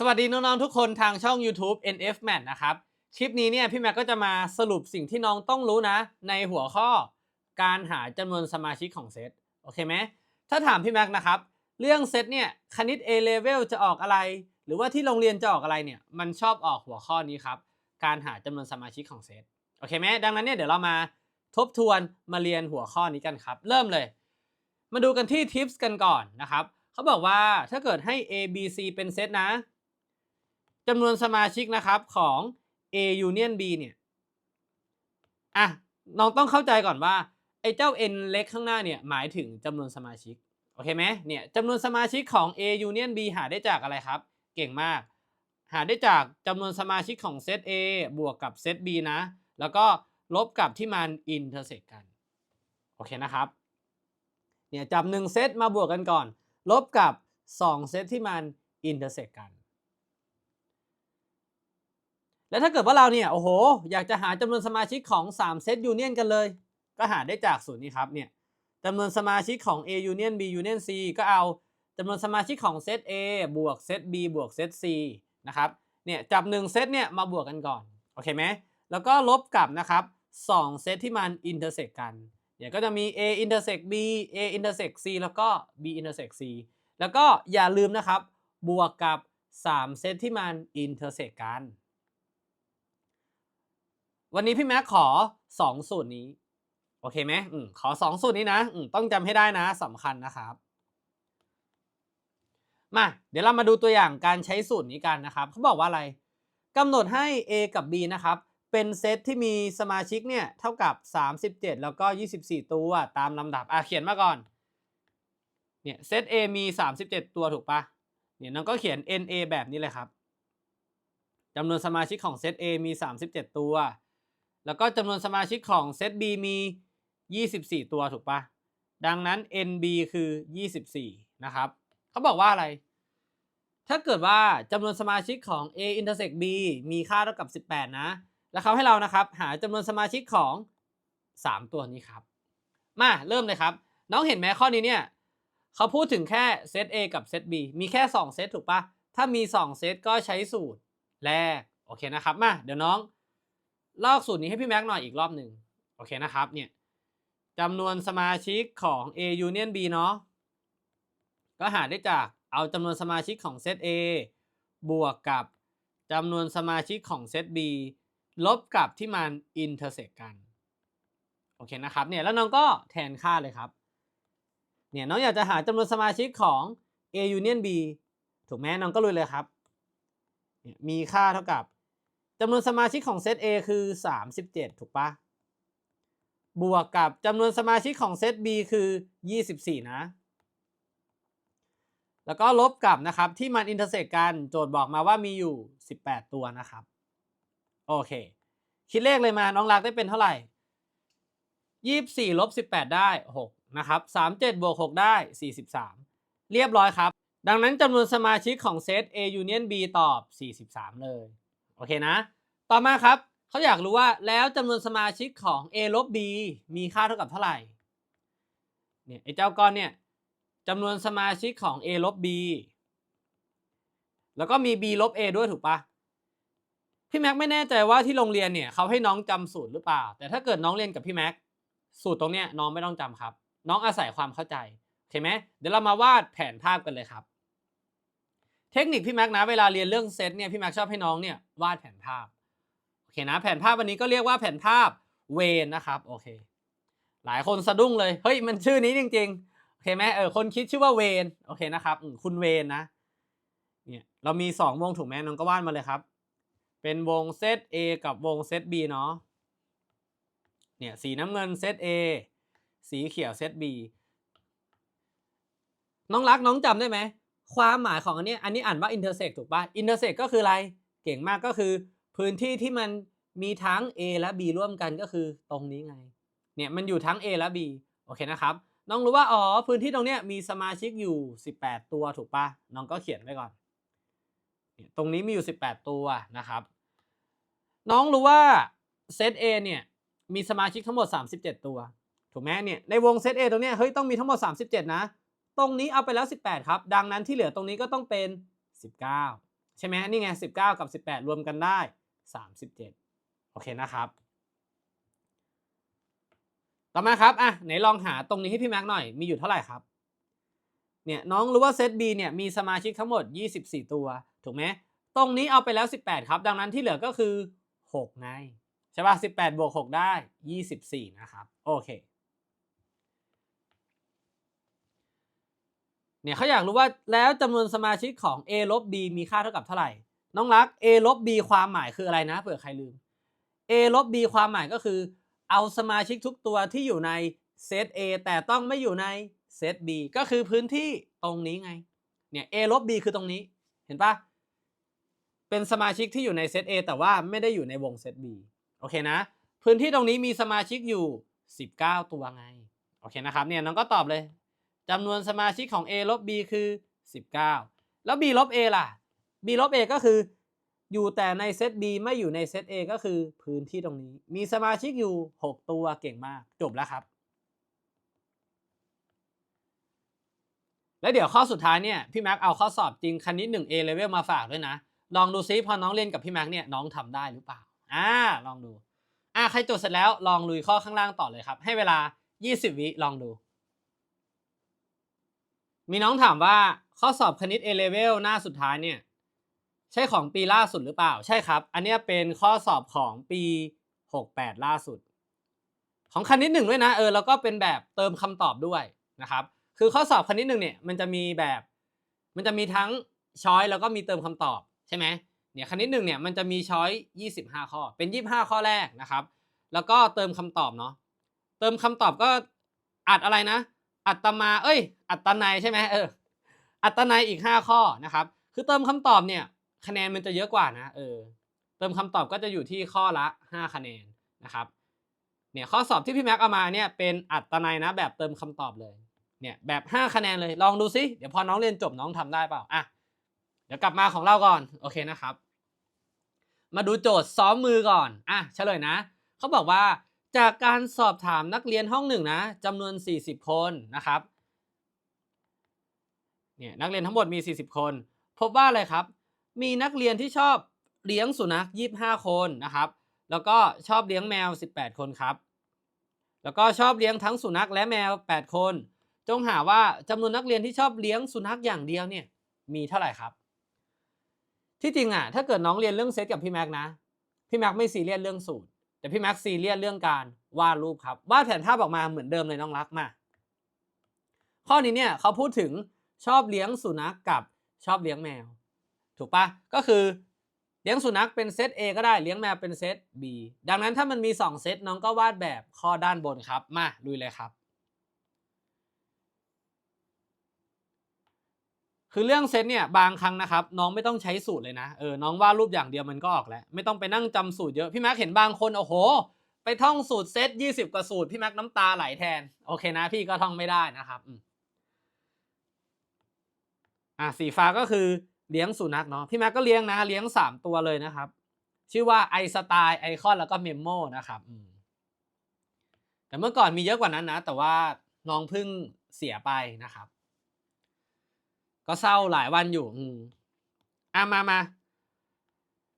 สวัสดีน้องๆทุกคนทางช่อง YouTube NF Mat นะครับ คลิปนี้เนี่ยพี่แม็กก็จะมาสรุปสิ่งที่น้องต้องรู้นะ ในหัวข้อการหาจำนวนสมาชิกของเซตโอเคไหมถ้าถามพี่แม็กนะครับ เรื่องเซตเนี่ยคณิต A level จะออกอะไร หรือว่าที่โรงเรียนจะออกอะไรเนี่ยมันชอบออกหัวข้อนี้ครับ การหาจำนวนสมาชิกของเซตโอเคไหมดังนั้นเนี่ยเดี๋ยวเรามาทบทวนมาเรียนหัวข้อนี้กันครับ เริ่มเลย มาดูกันที่ทิปส์กันก่อนนะครับเขาบอกว่าถ้าเกิดให้ A B C เป็นเซตนะ จำนวนสมาชิกนะครับของ A Union B เนี่ยอะน้องต้องเข้าใจก่อนว่าไอ้เจ้า n เล็กข้างหน้าเนี่ยหมายถึงจำนวนสมาชิกโอเคไหมเนี่ยจำนวนสมาชิกของ A Union B หาได้จากอะไรครับ เก่งมาก หาได้จากจำนวนสมาชิกของเซต A บวกกับเซต B นะ แล้วก็ลบกับที่มันอินเตอร์เซกกันโอเคนะครับเนี่ยจับหนึ่งเซตมาบวกกันก่อน ลบกับ 2 เซตที่มันอินเตอร์เซกกัน แล้วถ้าเกิดว่าเราเนี่ยโอ้โห อยากจะหาจำนวนสมาชิกของ 3 เซตยูเนียนกันเลย ก็หาได้จากสูตรนี้ครับเนี่ยจำนวนสมาชิกของ A Union B Union C ก็เอาจำนวนสมาชิกของเซต A บวกเซต B บวกเซต C นะครับเนี่ยจับ 1 เซตเนี่ยมาบวกกันก่อนโอเคไหมแล้วก็ลบกับนะครับ2เซตที่มันอินเตอร์เซกกันเนี่ยก็จะมี A intersect B A intersect C แล้วก็ B intersect C แล้วก็อย่าลืมนะครับ บวกกับ 3 เซตที่มันอินเตอร์เซกกัน วันนี้พี่แม็กขอ 2 สูตรนี้ โอเคไหมอืมขอ 2 สูตรนี้นะอืมต้องจำให้ได้นะสำคัญนะครับ มา เดี๋ยวเรามาดูตัวอย่างการใช้สูตรนี้กันนะครับเขาบอกว่าอะไรกำหนดให้ A กับ B นะครับ เป็นเซตที่มีสมาชิกเนี่ยเท่ากับ 37 แล้วก็ 24 ตัวตามลำดับอะเขียนมาก่อนเนี่ยเซต A มี 37 ตัวถูกปะเนี่ยน้องก็เขียน NA แบบนี้เลยครับจำนวนสมาชิกของเซต A มี 37 ตัว แล้วก็จำนวนสมาชิกของเซต B มี 24 ตัวถูกปะดังนั้น NB คือ 24 นะครับเขาบอกว่าอะไร ถ้าเกิดว่าจำนวนสมาชิกของ A intersect B มีค่าเท่ากับ 18 นะ แล้วเขาให้เรานะครับ หาจำนวนสมาชิกของ 3 ตัวนี้ครับ มาเริ่มเลยครับ น้องเห็นไหมข้อนี้เนี่ยเขาพูดถึงแค่เซต A กับเซต B มีแค่ 2 เซตถูกปะถ้ามี 2 เซตก็ใช้สูตรแรก โอเคนะครับ มา เดี๋ยวน้อง ลอกสูตรนี้ให้พี่แม็กหน่อยอีกรอบหนึ่งโอเคนะครับเนี่ยจำนวนสมาชิกของ A Union B เนาะก็หาได้จากเอาจำนวนสมาชิกของเซต A บวกกับจำนวนสมาชิกของเซต B ลบกับที่มันอินเตอร์เซกกัน โอเคนะครับเนี่ยแล้วน้องก็แทนค่าเลยครับเนี่ยน้องอยากจะหาจำนวนสมาชิกของ A Union B ถูกไหมน้องก็ลุยเลยครับ มีค่าเท่ากับ จำนวนสมาชิกของเซต A คือ 37 ถูกปะบวกกับจำนวนสมาชิกของเซต B คือ 24 นะ แล้วก็ลบกับนะครับที่มันอินเตอร์เซกกันโจทย์บอกมาว่ามีอยู่ 18 ตัวนะครับ โอเค คิดเลขเลยมาน้องรักได้เป็นเท่าไหร่ 24ลบ18 ได้ 6 นะครับ 37บวก6ได้ 43 เรียบร้อยครับ ดังนั้นจำนวนสมาชิกของเซต A Union B ตอบ 43 เลย โอเคนะ ต่อมาครับเขาอยากรู้ว่าแล้วจำนวนสมาชิกของ A ลบ B มีค่าเท่ากับเท่าไหร่เนี่ยไอ้เจ้าก้อนเนี่ยจำนวนสมาชิกของ A ลบ B แล้วก็มี B ลบ A ด้วยถูกปะพี่แม็กไม่แน่ใจว่าที่โรงเรียนเนี่ยเขาให้น้องจำสูตรหรือเปล่า แต่ถ้าเกิดน้องเรียนกับพี่แม็กสูตรตรงเนี้ยน้องไม่ต้องจำครับ น้องอาศัยความเข้าใจโอเคไหมเดี๋ยวเรามาวาดแผนภาพกันเลยครับ เทคนิคพี่แม็กนะเวลาเรียนเรื่องเซตเนี่ยพี่แม็กชอบให้น้องเนี่ยวาดแผนภาพโอเคนะแผนภาพวันนี้ก็เรียกว่าแผนภาพเวนนะครับโอเค หลายคนสะดุ้งเลยเฮ้ยมันชื่อนี้จริงๆโอเคไหมเออคนคิดชื่อว่าเวนโอเคนะครับคุณเวนนะเนี่ยเรามี 2 วงถูกไหมน้องก็วาดมาเลยครับ เป็นวงเซต A กับวงเซต B เนาะเนี่ยสีน้ำเงินเซต A สีเขียวเซต B น้องรักน้องจำได้ไหม ความหมายของอันนี้อันนี้อ่านว่า intersect ถูกปะ intersect ก็คืออะไร เก่งมากก็คือ พื้นที่ที่มันมีทั้ง A และ B ร่วมกันก็คือตรงนี้ไง เนี่ยมันอยู่ทั้ง A และ B โอเคนะครับ น้องรู้ว่าอ๋อพื้นที่ตรงเนี้ยมีสมาชิกอยู่ 18 ตัวถูกป่ะ น้องก็เขียนไว้ก่อนเนี่ยตรงนี้มีอยู่ 18 ตัวนะครับ น้องรู้ว่าเซต A เนี่ยมีสมาชิกทั้งหมด 37 ตัว ถูกไหมเนี่ยในวงเซต A ตรงเนี้ยเฮ้ยต้องมีทั้งหมด 37 นะ ตรงนี้เอาไปแล้ว 18 ครับ ดังนั้นที่เหลือตรงนี้ก็ต้องเป็น 19 ใช่ไหมนี่ไง 19 กับ 18 รวมกันได้ 37 โอเคนะครับ ต่อมาครับ อะ ไหนลองหาตรงนี้ให้พี่แม็กหน่อย มีอยู่เท่าไหร่ครับ เนี่ยน้องรู้ว่าเซต B เนี่ยมีสมาชิกทั้งหมด 24 ตัว ถูกไหม ตรงนี้เอาไปแล้ว 18 ครับ ดังนั้นที่เหลือก็คือ 6 ไง ใช่ป่ะ 18 บวก 6 ได้ 24 นะครับ โอเค เนี่ยเขาอยากรู้ว่าแล้วจำนวนสมาชิกของ A ลบ B มีค่าเท่ากับเท่าไหร่ น้องรัก A ลบ B ความหมายคืออะไรนะ เผื่อใครลืม A ลบ B ความหมายก็คือ เอาสมาชิกทุกตัวที่อยู่ในเซต A แต่ต้องไม่อยู่ในเซต B ก็คือพื้นที่ตรงนี้ไง เนี่ย A ลบ B คือตรงนี้ เห็นปะเป็นสมาชิกที่อยู่ในเซต A แต่ว่าไม่ได้อยู่ในวงเซต B โอเคนะ พื้นที่ตรงนี้มีสมาชิกอยู่ 19 ตัวไง โอเคนะครับ เนี่ยน้องก็ตอบเลย จำนวนสมาชิกของ A ลบ B คือ 19 แล้ว B ลบ A ล่ะ B ลบ A ก็คืออยู่แต่ในเซต B ไม่อยู่ในเซต A ก็คือพื้นที่ตรงนี้ มีสมาชิกอยู่ 6 ตัวเก่งมากจบแล้วครับ แล้วเดี๋ยวข้อสุดท้ายเนี่ยพี่แม็กเอาข้อสอบจริงคณิต 1 A level มาฝากด้วยนะ ลองดูซิพอน้องเรียนกับพี่แม็กเนี่ยน้องทำได้หรือเปล่าอ่าลองดูอ่าใครจดเสร็จแล้วลองลุยข้อข้างล่างต่อเลยครับ ให้เวลา 20 วิลองดู มีน้องถามว่าข้อสอบคณิต A level หน้าสุดท้ายเนี่ยใช่ของปีล่าสุดหรือเปล่า ใช่ครับ อันเนี้ยเป็นข้อสอบของปี 68 ล่าสุด ของคณิตหนึ่งด้วยนะเออแล้วก็เป็นแบบเติมคำตอบด้วยนะครับ คือข้อสอบคณิตหนึ่งเนี่ยมันจะมีแบบ มันจะมีทั้งช้อยแล้วก็มีเติมคำตอบใช่ไหมเนี่ยคณิตหนึ่งเนี่ยมันจะมีช้อย25 ข้อ เป็น 25 ข้อแรกนะครับ แล้วก็เติมคำตอบเนาะเติมคำตอบก็อัดอะไรนะ อัตมา เอ้ย อัตนัยใช่ไหมเออ อัตนัยอีก 5 ข้อนะครับ คือเติมคำตอบเนี่ย คะแนนมันจะเยอะกว่านะ เออ เติมคำตอบก็จะอยู่ที่ข้อละ 5 คะแนนนะครับ เนี่ยข้อสอบที่พี่แม็กเอามาเนี่ยเป็นอัตนัยนะแบบเติมคำตอบเลย เนี่ยแบบ 5 คะแนนเลย ลองดูซิ เดี๋ยวพอน้องเรียนจบน้องทำได้เปล่า อะ เดี๋ยวกลับมาของเราก่อน โอเคนะครับ มาดูโจทย์ซ้อมมือก่อน อะ เฉลยนะ เขาบอกว่า จากการสอบถามนักเรียนห้องหนึ่งนะจำนวน 40 คนนะครับเนี่ยนักเรียนทั้งหมดมี 40 คน พบว่าอะไรครับ มีนักเรียนที่ชอบเลี้ยงสุนัข 25 คนนะครับ แล้วก็ชอบเลี้ยงแมว 18 คนครับ แล้วก็ชอบเลี้ยงทั้งสุนัขและแมว 8 คน จงหาว่าจำนวนนักเรียนที่ชอบเลี้ยงสุนัขอย่างเดียวเนี่ยมีเท่าไหร่ครับ ที่จริงอะถ้าเกิดน้องเรียนเรื่องเซตกับพี่แม็กนะ พี่แม็กไม่ซีเรียสเรื่องสูตร แต่พี่แม็กซีเรียสเรื่องการวาดรูปครับวาดแผนภาพออกมาเหมือนเดิมเลยน้องรักมา ข้อนี้เนี่ยเขาพูดถึงชอบเลี้ยงสุนัขกกับชอบเลี้ยงแมว ถูกปะก็คือเลี้ยงสุนัขเป็นเซต A ก็ได้เลี้ยงแมวเป็นเซต B ดังนั้นถ้ามันมี 2 เซตน้องก็วาดแบบข้อด้านบนครับ มาลุยเลยครับ คือเรื่องเซตเนี่ยบางครั้งนะครับน้องไม่ต้องใช้สูตรเลยนะเออน้องวาดรูปอย่างเดียวมันก็ออกแล้ว ไม่ต้องไปนั่งจำสูตรเยอะพี่แม็กเห็นบางคนโอ้โห ไปท่องสูตรเซต20 กว่าสูตรพี่แม็กน้ำตาไหลแทนโอเคนะ พี่ก็ท่องไม่ได้นะครับอืมอะสีฟ้าก็คือเลี้ยงสุนัขเนาะพี่แม็กก็เลี้ยงนะเลี้ยง 3 ตัวเลยนะครับ ชื่อว่าไอสไตล์ไอคอนแล้วก็เมมโมนะครับอืมแต่เมื่อก่อนมีเยอะกว่านั้นนะ แต่ว่าน้องเพิ่งเสียไปนะครับ ก็เศร้าหลายวันอยู่อืมอะมามา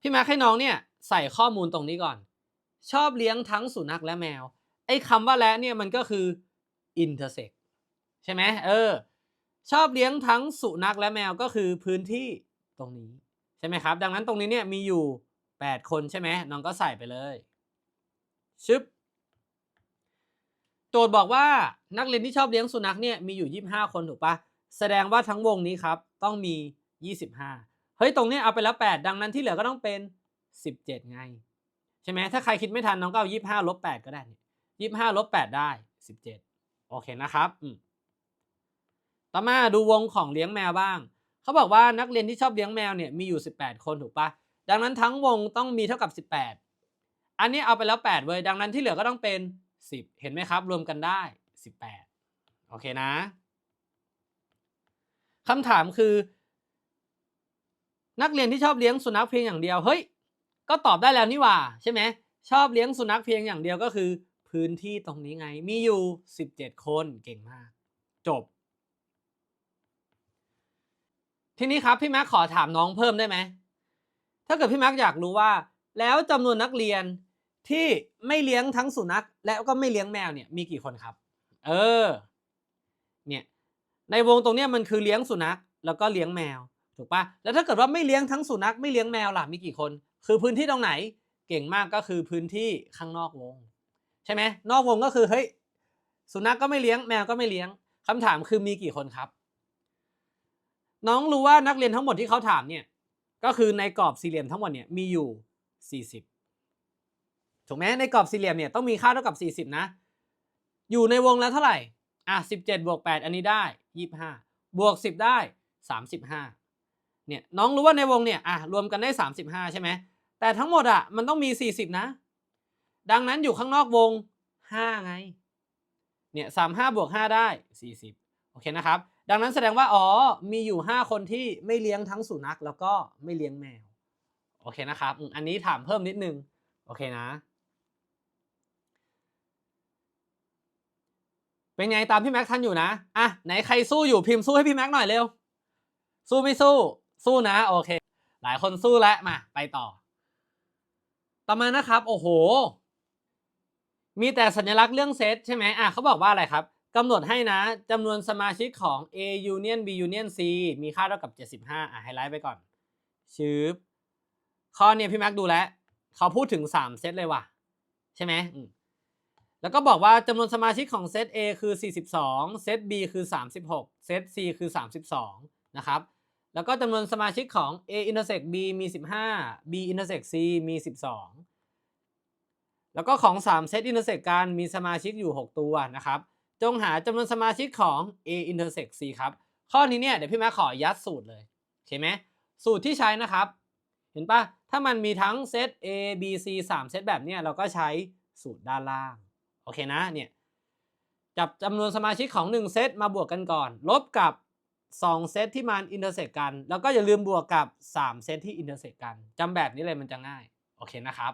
พี่ม็กให้น้องเนี่ย ใส่ข้อมูลตรงนี้ก่อน ชอบเลี้ยงทั้งสุนัขและแมว ไอ้คำว่าและเนี่ยมันก็คือ intersect ใช่ไหมเออ ชอบเลี้ยงทั้งสุนัขและแมวก็คือพื้นที่ตรงนี้ใช่ไหมครับ ดังนั้นตรงนี้เนี่ยมีอยู่ 8 คนใช่ไหมน้องก็ใส่ไปเลยชึบโจทย์บอกว่านักเรียนที่ชอบเลี้ยงสุนัขเนี่ยมีอยู่ 25 คนถูกปะ แสดงว่าทั้งวงนี้ครับต้องมี 25 เฮ้ยตรงนี้เอาไปแล้ว 8 ดังนั้นที่เหลือก็ต้องเป็น 17 ไง ใช่ไหมถ้าใครคิดไม่ทันน้องก็เอา25ลบ8ก็ได้ยี่ห้าลบ8ได้ 17 โอเคนะครับต่อมาดูวงของเลี้ยงแมวบ้าง เขาบอกว่านักเรียนที่ชอบเลี้ยงแมวเนี่ยมีอยู่ 18 คนถูกปะดังนั้นทั้งวงต้องมีเท่ากับ 18 อันนี้เอาไปแล้ว 8 เว้ยดังนั้นที่เหลือก็ต้องเป็น 10 เห็นไหมครับ รวมกันได้ 18 โอเคนะ คำถามคือ นักเรียนที่ชอบเลี้ยงสุนัขเพียงอย่างเดียวเฮ้ยก็ตอบได้แล้วนี่ว่าใช่ไหมชอบเลี้ยงสุนัขเพียงอย่างเดียวก็คือ พื้นที่ตรงนี้ไงมีอยู่ 17 คนเก่งมาก จบ ทีนี้ครับพี่แม็กขอถามน้องเพิ่มได้ไหมถ้าเกิดพี่แม็กอยากรู้ว่า แล้วจำนวนนักเรียนที่ไม่เลี้ยงทั้งสุนัขและก็ไม่เลี้ยงแมวเนี่ยมีกี่คนครับ เออ ในวงตรงนี้มันคือเลี้ยงสุนัขแล้วก็เลี้ยงแมวถูกปะแล้วถ้าเกิดว่าไม่เลี้ยงทั้งสุนัขไม่เลี้ยงแมวล่ะมีกี่คน คือพื้นที่ตรงไหนเก่งมากก็คือพื้นที่ข้างนอกวง ใช่ไหมนอกวงก็คือเฮ้ยสุนัขก็ไม่เลี้ยงแมวก็ไม่เลี้ยงคำถามคือมีกี่คนครับ น้องรู้ว่านักเรียนทั้งหมดที่เขาถามเนี่ยก็คือในกรอบสี่เหลี่ยมทั้งหมดเนี่ยมีอยู่ 40 ถูกไหมในกรอบสี่เหลี่ยมเนี่ยต้องมีค่าเท่ากับ 40 นะ อยู่ในวงแล้วเท่าไหร่ อะ17บวก8อันนี้ได้25บวก10ได้35เนี่ยน้องรู้ว่าในวงเนี่ยอะรวมกันได้35ใช่ไหมแต่ทั้งหมดอะมันต้องมี40นะ ดังนั้นอยู่ข้างนอกวง5ไงเนี่ย35บวก5ได้40โอเคนะครับ ดังนั้นแสดงว่าอ๋อมีอยู่5คนที่ไม่เลี้ยงทั้งสุนัขแล้วก็ไม่เลี้ยงแมวโอเคนะครับ อันนี้ถามเพิ่มนิดนึง โอเคนะ เป็นไงตามพี่แม็กทันอยู่นะ อะไหนใครสู้อยู่พิมพ์สู้ให้พี่แม็กหน่อยเร็ว สู้ไม่สู้ สู้นะโอเค หลายคนสู้แล้วมาไปต่อ ต่อมานะครับ โอ้โห มีแต่สัญลักษณ์เรื่องเซตใช่ไหมอะเขาบอกว่าอะไรครับกำหนดให้นะจำนวนสมาชิกของ A Union B Union C มีค่าเท่ากับ 75 อะไฮไลท์ไปก่อนชืบข้อเนี่ยพี่แม็กดูแล้วเขาพูดถึง 3 เซตเลยว่ะ ใช่ไหมอืม แล้วก็บอกว่าจำนวนสมาชิกของเซต A คือ 42 เซต B คือ 36 เซต C คือ 32 นะครับ แล้วก็จำนวนสมาชิกของ A intersect B มี 15 B intersect C มี 12 แล้วก็ของ 3 เซต intersect กันมีสมาชิกอยู่ 6 ตัวนะครับ จงหาจำนวนสมาชิกของ A intersect C ครับ ข้อนี้เนี่ยเดี๋ยวพี่แม่ขอยัดสูตรเลยโอเคไหมสูตรที่ใช้นะครับ เห็นปะถ้ามันมีทั้งเซต A B C 3 เซตแบบเนี้ยเราก็ใช้สูตรด้านล่าง โอเคนะเนี่ยจับจำนวนสมาชิกของ 1 เซตมาบวกกันก่อน ลบกับ 2 เซตที่มันอินเตอร์เซกกัน แล้วก็อย่าลืมบวกกับ 3 เซตที่อินเตอร์เซกกันจำแบบนี้เลยมันจะง่าย โอเคนะครับ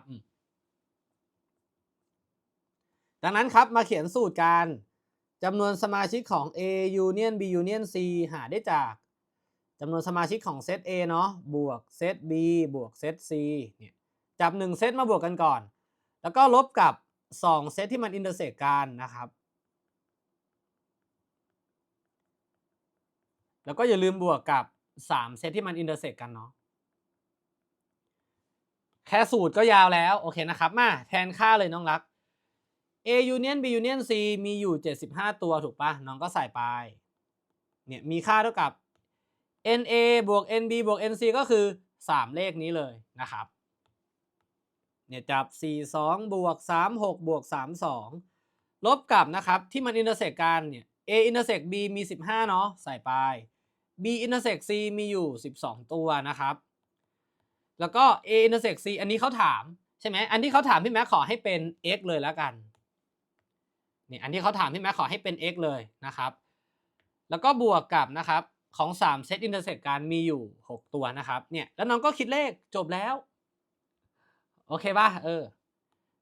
ดังนั้นครับมาเขียนสูตรการจำนวนสมาชิกของ A Union B Union C หาได้จากจำนวนสมาชิกของเซต A เนาะบวกเซต B บวกเซต C เนี่ยจับ 1 เซตมาบวกกันก่อน แล้วก็ลบกับ 2 เซตที่มันอินเตอร์เซกกันนะครับ แล้วก็อย่าลืมบวกกับ 3 เซตที่มันอินเตอร์เซกกันเนาะแค่สูตรก็ยาวแล้ว โอเคนะครับ มาแทนค่าเลยน้องรัก A union B union C มีอยู่ 75 ตัวถูกปะน้องก็ใส่ไป เนี่ยมีค่าเท่ากับ NA บวก NB บวก NC ก็คือ 3 เลขนี้เลยนะครับ เนี่ยจับ 4 2 บวก 3 6 บวก 3 2 ลบกับนะครับ ที่มันอินเตอร์เซกกันเนี่ย A intersect B มี 15 เนาะใส่ไป B intersect C มีอยู่ 12 ตัวนะครับ แล้วก็ A intersect C อันนี้เขาถาม ใช่ไหมอันที่เขาถามพี่แม็กขอให้เป็น x เลยแล้วกันนี่อันที่เขาถามพี่แม็กขอให้เป็น x เลยนะครับ แล้วก็บวกกับนะครับของ3เซตอินเตอร์เซกกันมีอยู่ 6 ตัวนะครับเนี่ยแล้วน้องก็คิดเลขจบแล้ว โอเคป่ะเออ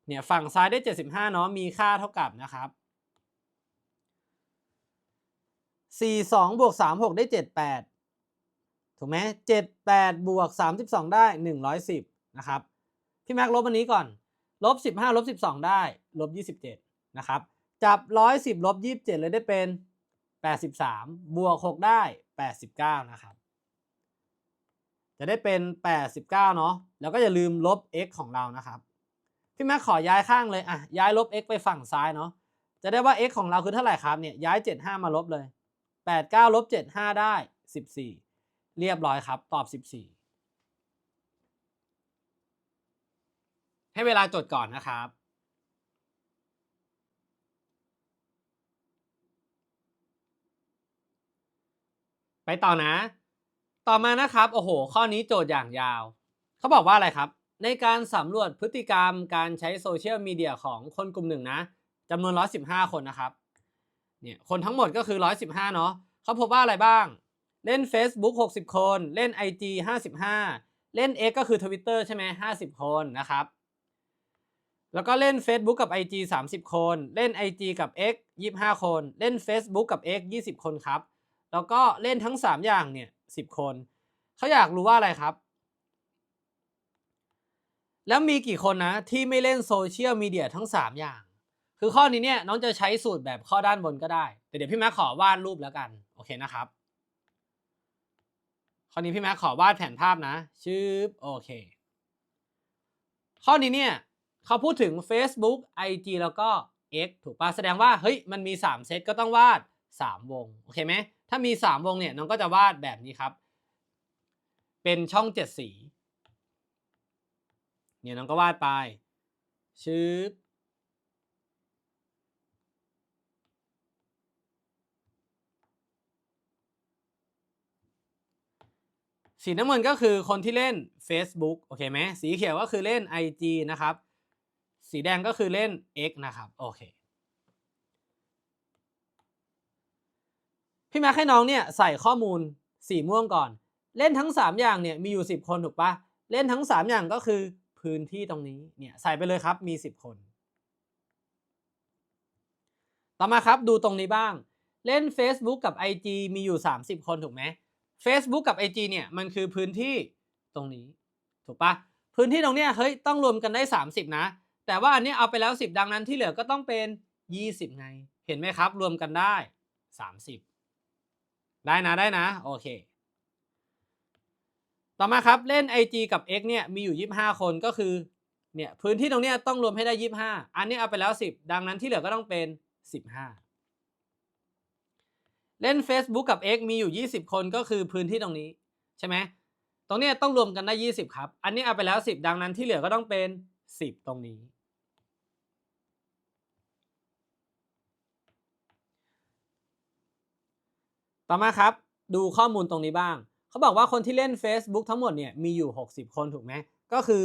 เนี่ยฝั่งซ้ายได้ 75เนาะมีค่าเท่ากับนะครับ42บวก36 ได้ 78 ถูกไหม78บวก32 ได้ 110 นะครับ พี่แม็กลบอันนี้ก่อน ลบ 15 ลบ 12 ได้ ลบ 27 นะครับ จับ 110 ลบ 27 เลยได้เป็น 83 บวก 6 ได้ 89 นะครับ จะได้เป็น 89 เนาะแล้วก็อย่าลืมลบ x ของเรานะครับ พี่แม็กขอย้ายข้างเลยอะย้ายลบ x ไปฝั่งซ้ายเนาะจะได้ว่า x ของเราคือเท่าไหร่ครับเนี่ยย้าย 75 มาลบเลย 89ลบ75 ได้ 14 เรียบร้อยครับ ตอบ 14 ให้เวลาจดก่อนนะครับไปต่อนะ ต่อมานะครับ โอ้โห ข้อนี้โจทย์อย่างยาว เขาบอกว่าอะไรครับ ในการสำรวจพฤติกรรมการใช้โซเชียลมีเดียของคนกลุ่มหนึ่งนะจำนวน 115 คนนะครับ เนี่ย คนทั้งหมดก็คือ 115 เนาะเขาพบว่าอะไรบ้าง เล่น Facebook 60 คน เล่น IG 55 เล่น X ก็คือ Twitter ใช่ไหม50 คนนะครับ แล้วก็เล่น Facebook กับ IG 30 คน เล่น IG กับ X 25 คน เล่น Facebook กับ X 20 คนครับ แล้วก็เล่นทั้ง 3 อย่างเนี่ย 10คน เขาอยากรู้ว่าอะไรครับ แล้วมีกี่คนนะ ที่ไม่เล่นโซเชียลมีเดียทั้ง 3 อย่าง คือข้อนี้เนี่ยน้องจะใช้สูตรแบบข้อด้านบนก็ได้ แต่เดี๋ยวพี่แม็กขอวาดรูปแล้วกัน โอเคนะครับข้อนี้พี่แม็กขอวาดแผนภาพนะ ชืบโอเค ข้อนี้เนี่ยเขาพูดถึง Facebook IG แล้วก็ X ถูกปะแสดงว่า เฮ้ย มันมี 3 เซตก็ต้องวาด 3 วง โอเคไหม ถ้ามี 3 วงเนี่ยน้องก็จะวาดแบบนี้ครับ เป็นช่อง 7 สี เนี่ยน้องก็วาดไปชืบสีน้ำเงินก็คือคนที่เล่น Facebook โอเคไหมสีเขียวก็คือเล่น IG นะครับ สีแดงก็คือเล่น X นะครับ โอเค พี่แม็กให้น้องเนี่ยใส่ข้อมูลสีม่วงก่อน เล่นทั้ง 3 อย่างเนี่ยมีอยู่ 10 คนถูกปะเล่นทั้ง 3 อย่างก็คือพื้นที่ตรงนี้เนี่ยใส่ไปเลยครับมี 10 คน ต่อมาครับดูตรงนี้บ้าง เล่น Facebook กับ IG มีอยู่ 30 คนถูกไหม Facebook กับ IG เนี่ยมันคือพื้นที่ตรงนี้ถูกปะพื้นที่ตรงเนี้ยเฮ้ยต้องรวมกันได้ 30 นะ แต่ว่าอันนี้เอาไปแล้ว 10 ดังนั้นที่เหลือก็ต้องเป็น 20 ไง เห็นไหมครับ รวมกันได้ 30 ได้นะได้นะ โอเค ต่อมาครับเล่น IG กับ X เนี่ยมีอยู่ 25 คนก็คือเนี่ยพื้นที่ตรงเนี้ยต้องรวมให้ได้ 25 อันนี้เอาไปแล้ว 10 ดังนั้นที่เหลือก็ต้องเป็น 15 เล่น Facebook กับ X มีอยู่ 20 คนก็คือพื้นที่ตรงนี้ใช่ไหมตรงเนี้ยต้องรวมกันได้ 20 ครับ อันนี้เอาไปแล้ว 10 ดังนั้นที่เหลือก็ต้องเป็น 10 ตรงนี้ ต่อมาครับ ดูข้อมูลตรงนี้บ้าง เขาบอกว่าคนที่เล่น Facebook ทั้งหมดเนี่ยมีอยู่ 60 คนถูกไหมก็คือ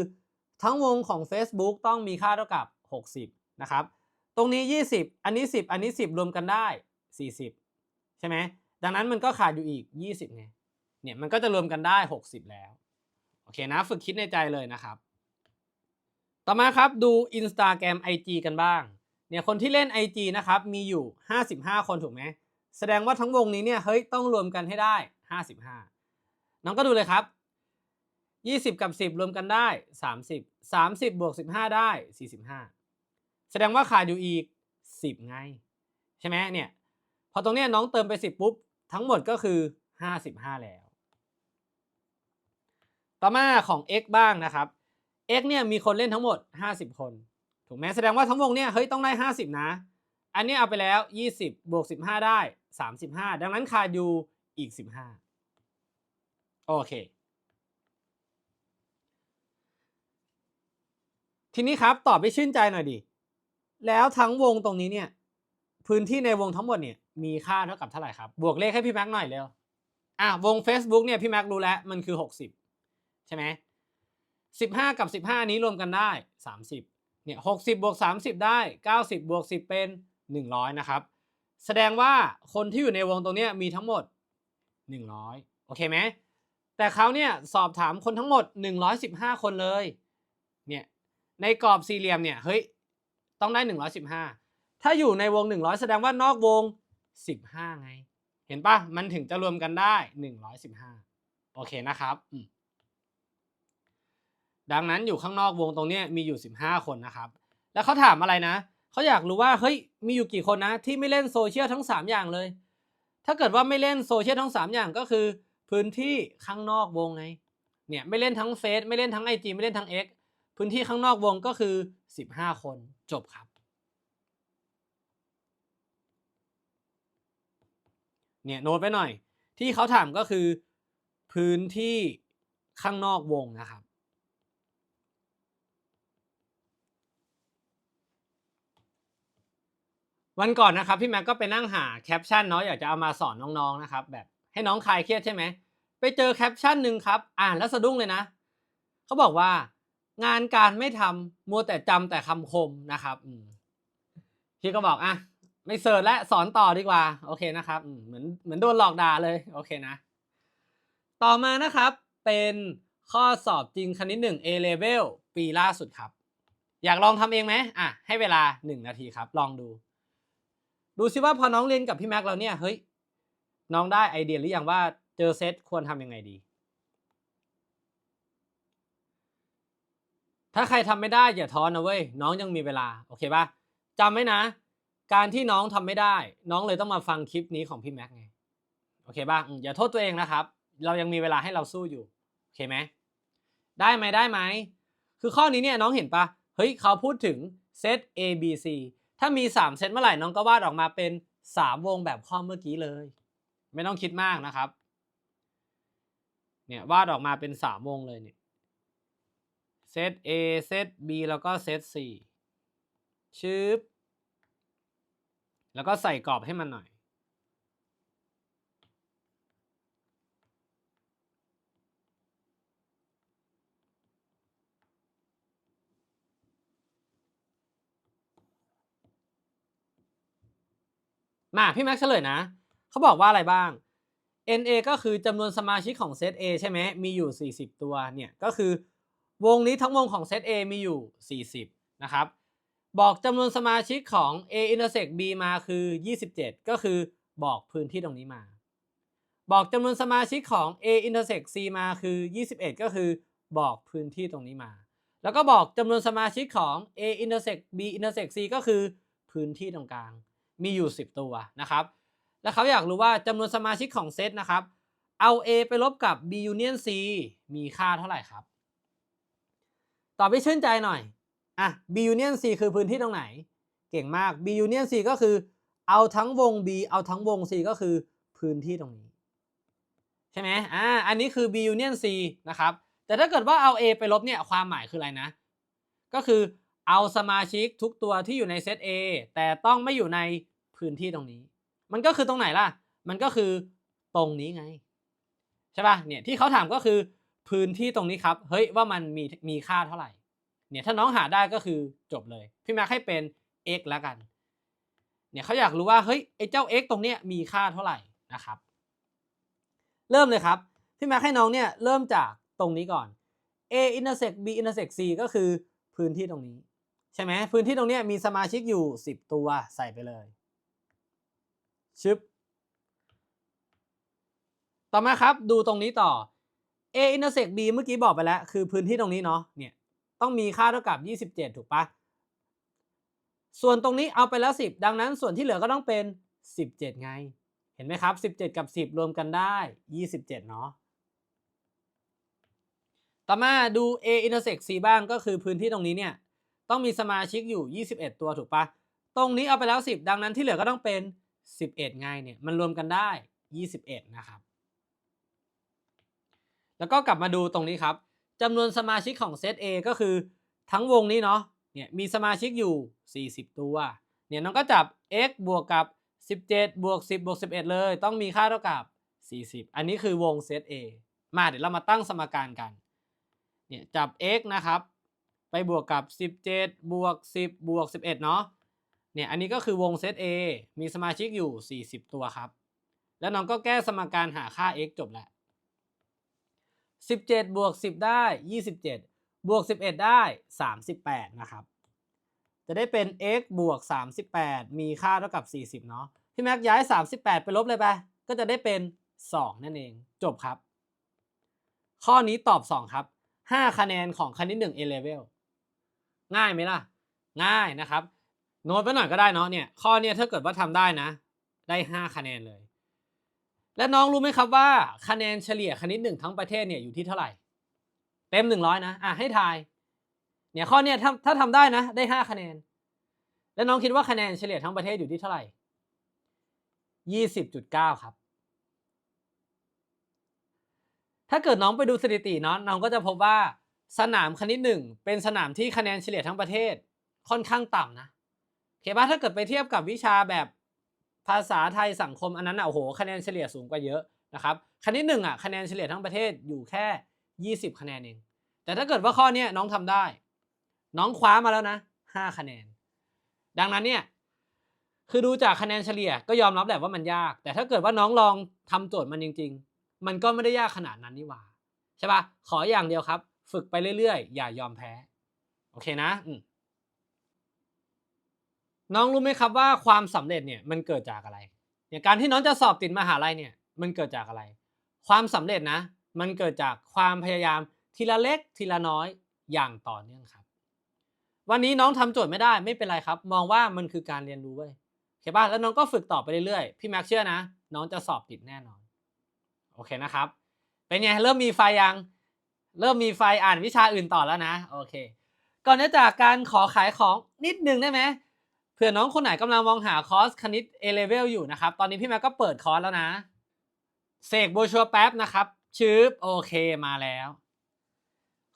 ทั้งวงของ Facebook ต้องมีค่าเท่ากับ 60 นะครับ ตรงนี้ 20 อันนี้ 10 อันนี้ 10 รวมกันได้ 40 ใช่ไหมดังนั้นมันก็ขาดอยู่อีก 20ไงเนี่ยมันก็จะรวมกันได้ 60 แล้ว โอเคนะ ฝึกคิดในใจเลยนะครับ ต่อมาครับดู Instagram IG กันบ้าง เนี่ยคนที่เล่น IG นะครับมีอยู่ 55 คนถูกไหม แสดงว่าทั้งวงนี้เนี่ยเฮ้ยต้องรวมกันให้ได้ 55 น้องก็ดูเลยครับ 20 กับ 10 รวมกันได้ 30 30 บวก 15 ได้ 45 แสดงว่าขาดอยู่อีก 10 ไง ใช่ไหมเนี่ยพอตรงเนี้ยน้องเติมไป 10 ปุ๊บ ทั้งหมดก็คือ 55 แล้ว ต่อมาของ x บ้างนะครับ x เนี่ยมีคนเล่นทั้งหมด 50 คน ถูกไหมแสดงว่าทั้งวงเนี่ยเฮ้ยต้องได้ 50 นะ อันนี้เอาไปแล้ว 20 บวก 15 ได้ 35 ดังนั้นขาดอยู่อีก 15 โอเค ทีนี้ครับตอบไปชื่นใจหน่อยดิ แล้วทั้งวงตรงนี้เนี่ย พื้นที่ในวงทั้งหมดเนี่ย มีค่าเท่ากับเท่าไหร่ครับ บวกเลขให้พี่แม็กหน่อยเร็ว อะวง Facebook เนี่ยพี่แม็กรู้แล้ว มันคือ 60 ใช่ไหม15 กับ 15 นี้รวมกันได้ 30เนี่ย60บวก30 ได้ 90บวก10 เป็น 100 นะครับ แสดงว่าคนที่อยู่ในวงตรงนี้มีทั้งหมด 100 โอเคไหม แต่เขาเนี่ยสอบถามคนทั้งหมด 115 คนเลย เนี่ย ในกรอบสี่เหลี่ยมเนี่ย เฮ้ย ต้องได้ 115 ถ้าอยู่ในวง 100 แสดงว่านอกวง 15 ไง เห็นปะมันถึงจะรวมกันได้ 115 โอเคนะครับดังนั้นอยู่ข้างนอกวงตรงนี้มีอยู่ 15 คนนะครับ แล้วเขาถามอะไรนะ เขาอยากรู้ว่าเฮ้ยมีอยู่กี่คนนะที่ไม่เล่นโซเชียลทั้ง 3 อย่างเลย ถ้าเกิดว่าไม่เล่นโซเชียลทั้ง 3 อย่างก็คือ พื้นที่ข้างนอกวงไงเนี่ยไม่เล่นทั้งเฟซไม่เล่นทั้ง IG ไม่เล่นทั้ง X พื้นที่ข้างนอกวงก็คือ 15 คนจบครับเนี่ยโน้ตไปหน่อย ที่เขาถามก็คือ พื้นที่ข้างนอกวงนะครับ วันก่อนนะครับพี่แม็กก็ไปนั่งหาแคปชั่นเนาะอยากจะเอามาสอนน้องๆนะครับแบบให้น้องคลายเครียดใช่ไหมไปเจอแคปชั่นหนึ่งครับ อ่านแล้วสะดุ้งเลยนะเขาบอกว่า งานการไม่ทำมัวแต่จำแต่คำคมนะครับพี่ก็บอกอะไม่เสิร์ชและสอนต่อดีกว่า โอเคนะครับเหมือนเหมือนโดนหลอกด่าเลยโอเคนะ ต่อมานะครับเป็นข้อสอบจริงคณิตหนึ่ง A level ปีล่าสุดครับ อยากลองทำเองไหมอะให้เวลา 1 นาทีครับ ลองดู ดูซิว่าพอน้องเรียนกับพี่แม็กแล้วเนี่ยเฮ้ยน้องได้ไอเดียหรือยังว่าเจอเซตควรทำยังไงดี ถ้าใครทำไม่ได้อย่าท้อนะเว้ยน้องยังมีเวลาโอเคปะจำไว้นะ การที่น้องทำไม่ได้ น้องเลยต้องมาฟังคลิปนี้ของพี่แม็กไงโอเคปะอย่าโทษตัวเองนะครับ เรายังมีเวลาให้เราสู้อยู่โอเคไหมได้ไหมได้ไหมคือข้อนี้เนี่ยน้องเห็นปะเฮ้ยเขาพูดถึงเซต A B C ถ้ามี 3 เซตเมื่อไหร่น้องก็วาดออกมาเป็น 3 วงแบบข้อเมื่อกี้เลย ไม่ต้องคิดมากนะครับ เนี่ยวาดออกมาเป็น 3 วงเลยเนี่ยเซต A เซต B แล้วก็เซต C ชึบแล้วก็ใส่กรอบให้มันหน่อย มาพี่แม็กซ์เฉลยนะ เขาบอกว่าอะไรบ้าง NA ก็คือจำนวนสมาชิกของเซต A ใช่ไหมมีอยู่ 40 ตัวเนี่ยก็คือ วงนี้ทั้งวงของเซต A มีอยู่ 40 นะครับ บอกจำนวนสมาชิกของ A intersect B มาคือ 27 ก็คือบอกพื้นที่ตรงนี้มา บอกจำนวนสมาชิกของ A intersect C มาคือ 21 ก็คือบอกพื้นที่ตรงนี้มา แล้วก็บอกจำนวนสมาชิกของ A intersect B intersect C ก็คือพื้นที่ตรงกลาง มีอยู่ 10 ตัวนะครับ แล้วเขาอยากรู้ว่าจำนวนสมาชิกของเซตนะครับ เอา A ไปลบกับ B union C มีค่าเท่าไหร่ครับ ตอบให้ชื่นใจหน่อย อะ B union C คือพื้นที่ตรงไหน เก่งมาก B union C ก็คือ เอาทั้งวง B เอาทั้งวง C ก็คือพื้นที่ตรงนี้ ใช่ไหมอ่า อันนี้คือ B union C นะครับ แต่ถ้าเกิดว่าเอา A ไปลบเนี่ยความหมายคืออะไรนะ ก็คือเอาสมาชิกทุกตัวที่อยู่ในเซต A แต่ต้องไม่อยู่ใน พื้นที่ตรงนี้ มันก็คือตรงไหนล่ะ มันก็คือตรงนี้ไง ใช่ป่ะเนี่ยที่เขาถามก็คือพื้นที่ตรงนี้ครับ เฮ้ยว่ามันมีมีค่าเท่าไหร่ เนี่ยถ้าน้องหาได้ก็คือจบเลย พี่แม็กให้เป็น x แล้วกัน เนี่ยเขาอยากรู้ว่าเฮ้ยไอ้เจ้า x ตรงเนี้ยมีค่าเท่าไหร่นะครับ เริ่มเลยครับ พี่แม็กให้น้องเนี่ยเริ่มจากตรงนี้ก่อน a intersect b intersect c ก็คือพื้นที่ตรงนี้ ใช่ไหมพื้นที่ตรงเนี้ยมีสมาชิกอยู่ 10 ตัวใส่ไปเลย ชึบ ต่อมาครับดูตรงนี้ต่อ a intersect b เมื่อกี้บอกไปแล้ว คือพื้นที่ตรงนี้เนาะเนี่ยต้องมีค่าเท่ากับ 27 ถูกปะส่วนตรงนี้เอาไปแล้ว 10 ดังนั้นส่วนที่เหลือก็ต้องเป็น 17 ไง เห็นไหมครับ 17 กับ 10 รวมกันได้ 27 เนาะต่อมาดู a intersect c บ้างก็คือพื้นที่ตรงนี้เนี่ยต้องมีสมาชิกอยู่ 21 ตัวถูกปะตรงนี้เอาไปแล้ว 10 ดังนั้นที่เหลือก็ต้องเป็น 11 ไงเนี่ยมันรวมกันได้ 21 นะครับ แล้วก็กลับมาดูตรงนี้ครับจำนวนสมาชิกของเซต A ก็คือทั้งวงนี้เนาะเนี่ยมีสมาชิกอยู่ 40 ตัวเนี่ยน้องก็จับ x บวกกับ 17 บวก 10 บวก 11 เลย ต้องมีค่าเท่ากับ 40 อันนี้คือวงเซต A มาเดี๋ยวเรามาตั้งสมการกันเนี่ยจับ x นะครับ ไปบวกกับ 17 บวก 10 บวก 11 เนาะ เนี่ยอันนี้ก็คือวงเซต A มีสมาชิกอยู่ 40 ตัวครับ แล้วน้องก็แก้สมการหาค่า x จบแล้ว 17 บวก 10 ได้ 27 บวก 11 ได้ 38 นะครับ จะได้เป็น x บวก 38 มีค่าเท่ากับ 40 เนาะพี่แม็กย้าย 38 ไปลบเลยไป ก็จะได้เป็น 2 นั่นเอง จบครับ ข้อนี้ตอบ 2 ครับ 5 คะแนนของคณิต1 A level ง่ายไหมล่ะ ง่ายนะครับ โน้ตไปหน่อยก็ได้เนาะเนี่ยข้อเนี้ยถ้าเกิดว่าทำได้นะ ได้ 5 คะแนนเลย และน้องรู้ไหมครับว่าคะแนนเฉลี่ยคณิตหนึ่งทั้งประเทศเนี่ยอยู่ที่เท่าไหร่ เต็มหนึ่งร้อยนะอะให้ทายเนี่ยข้อเนี้ยถ้าถ้าทำได้นะ ได้ห้าคะแนน แล้วน้องคิดว่าคะแนนเฉลี่ยทั้งประเทศอยู่ที่เท่าไหร่ยี่สิบจุดเก้าครับ ถ้าเกิดน้องไปดูสถิติเนาะน้องก็จะพบว่าสนามคณิตหนึ่งเป็นสนามที่คะแนนเฉลี่ยทั้งประเทศค่อนข้างต่ำนะ เคปะถ้าเกิดไปเทียบกับวิชาแบบภาษาไทยสังคมอันนั้นอะโอ้โหคะแนนเฉลี่ยสูงกว่าเยอะนะครับคณิตหนึ่งอะคะแนนเฉลี่ยทั้งประเทศอยู่แค่ 20 คะแนนเอง แต่ถ้าเกิดว่าข้อเนี้ยน้องทำได้ น้องคว้ามาแล้วนะ 5 คะแนน ดังนั้นเนี่ยคือดูจากคะแนนเฉลี่ยก็ยอมรับแหละว่ามันยาก แต่ถ้าเกิดว่าน้องลองทำโจทย์มันจริง ๆ มันก็ไม่ได้ยากขนาดนั้นนี่หว่าใช่ปะขออย่างเดียวครับ ฝึกไปเรื่อยๆ อย่ายอมแพ้ โอเคนะอืม น้องรู้ไหมครับว่าความสำเร็จเนี่ยมันเกิดจากอะไรเนี่ยการที่น้องจะสอบติดมหาลัยเนี่ยมันเกิดจากอะไร ความสำเร็จนะ มันเกิดจากความพยายามทีละเล็กทีละน้อยอย่างต่อเนื่องครับ วันนี้น้องทำโจทย์ไม่ได้ไม่เป็นไรครับ มองว่ามันคือการเรียนรู้เว้ยโอเคป่ะแล้วน้องก็ฝึกต่อไปเรื่อยๆพี่แม็กเชื่อนะ น้องจะสอบติดแน่นอนโอเคนะครับ เป็นไงเริ่มมีไฟยัง เริ่มมีไฟอ่านวิชาอื่นต่อแล้วนะโอเค ก่อนจะจากการขอขายของนิดนึงได้ไหม ผื่อน้องคนไหนกำลังมองหาคอร์สคณิต A level อยู่นะครับ ตอนนี้พี่แม็กก็เปิดคอร์สแล้วนะ เสกโบชัวแป๊บนะครับ ชืบโอเคมาแล้ว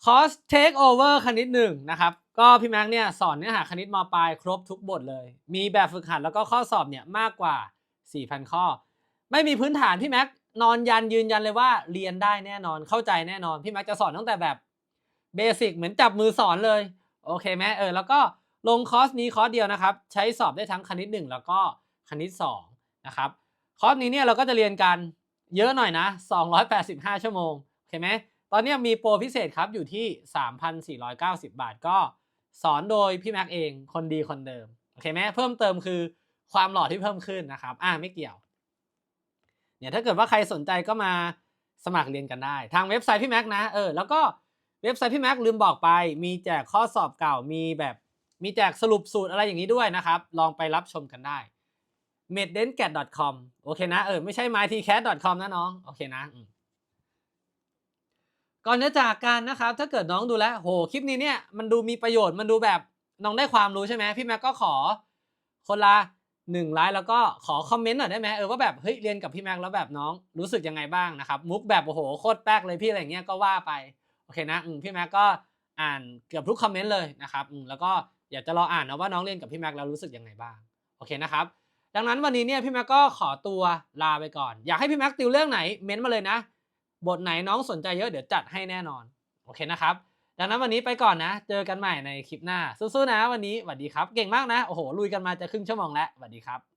คอร์ส Take Over คณิตหนึ่งนะครับ ก็พี่แม็กเนี่ยสอนเนื้อหาคณิตมปลายครบทุกบทเลย มีแบบฝึกหัดแล้วก็ข้อสอบเนี่ยมากกว่า 4,000 ข้อ ไม่มีพื้นฐานพี่แม็กนอนยันยืนยันเลยว่าเรียนได้แน่นอนเข้าใจแน่นอน พี่แม็กจะสอนตั้งแต่แบบเบสิกเหมือนจับมือสอนเลย โอเคไหมเออแล้วก็ ลงคอร์สนี้คอร์สเดียวนะครับ ใช้สอบได้ทั้งคณิต 1 แล้วก็คณิต2นะครับคอร์สนี้เนี่ยเราก็จะเรียนกันเยอะหน่อยนะ 285 ชั่วโมงโอเคไหมตอนนี้มีโปรพิเศษครับอยู่ที่ 3,490 บาทก็สอนโดยพี่แม็กเองคนดีคนเดิมโอเคไหมเพิ่มเติมคือความหล่อที่เพิ่มขึ้นนะครับอ่าไม่เกี่ยวเนี่ยถ้าเกิดว่าใครสนใจก็มาสมัครเรียนกันได้ ทางเว็บไซต์พี่แม็กนะเออแล้วก็เว็บไซต์พี่แม็กลืมบอกไป มีแจกข้อสอบเก่ามีแบบ มีแจกสรุปสูตรอะไรอย่างนี้ด้วยนะครับ ลองไปรับชมกันได้ m e d d e n c a t c o m โอเคนะ เออ ไม่ใช่ mytcat.com นะน้อง โอเคนะก่อนจะจากกันนะครับ ถ้าเกิดน้องดูแลวโหคลิปนี้เนี่ยมันดูมีประโยชน์มันดูแบบน้องได้ความรู้ใช่ไหมพี่แม็กก็ขอ คนละหนึ่งไลค์แล้วก็ขอคอมเมนต์หน่อยได้ไหมเออว่าแบบเฮ้ยเรียนกับพี่แม็กแล้วแบบน้องรู้สึกยังไงบ้างนะครับ มุกแบบโอ้โหโคตรแป๊กเลยพี่อะไรเงี้ยก็ว่าไปโอเคนะอืมพี่แม็กก็อ่านเกือบทุกคอมเมนต์เลยนะครับอืมแล้วก็ อยาจะรออ่านนะว่าน้องเรียนกับพี่แม็กแล้วรู้สึกยังไงบ้างโอเคนะครับดังนั้นวันนี้เนี่ยพี่แม็กก็ขอตัวลาไปก่อน อยากให้พี่แม็กติวเรื่องไหนเม้นต์มาเลยนะ บทไหนน้องสนใจเยอะเดี๋ยวจัดให้แน่นอนโอเคนะครับดังนั้นวันนี้ไปก่อนนะ เจอกันใหม่ในคลิปหน้าสู้ๆนะ วันนี้สวัสดีครับ เก่งมากนะโอ้โหลุยกันมาจะครึ่งชั่วโมงแล้วสวัสดีครับ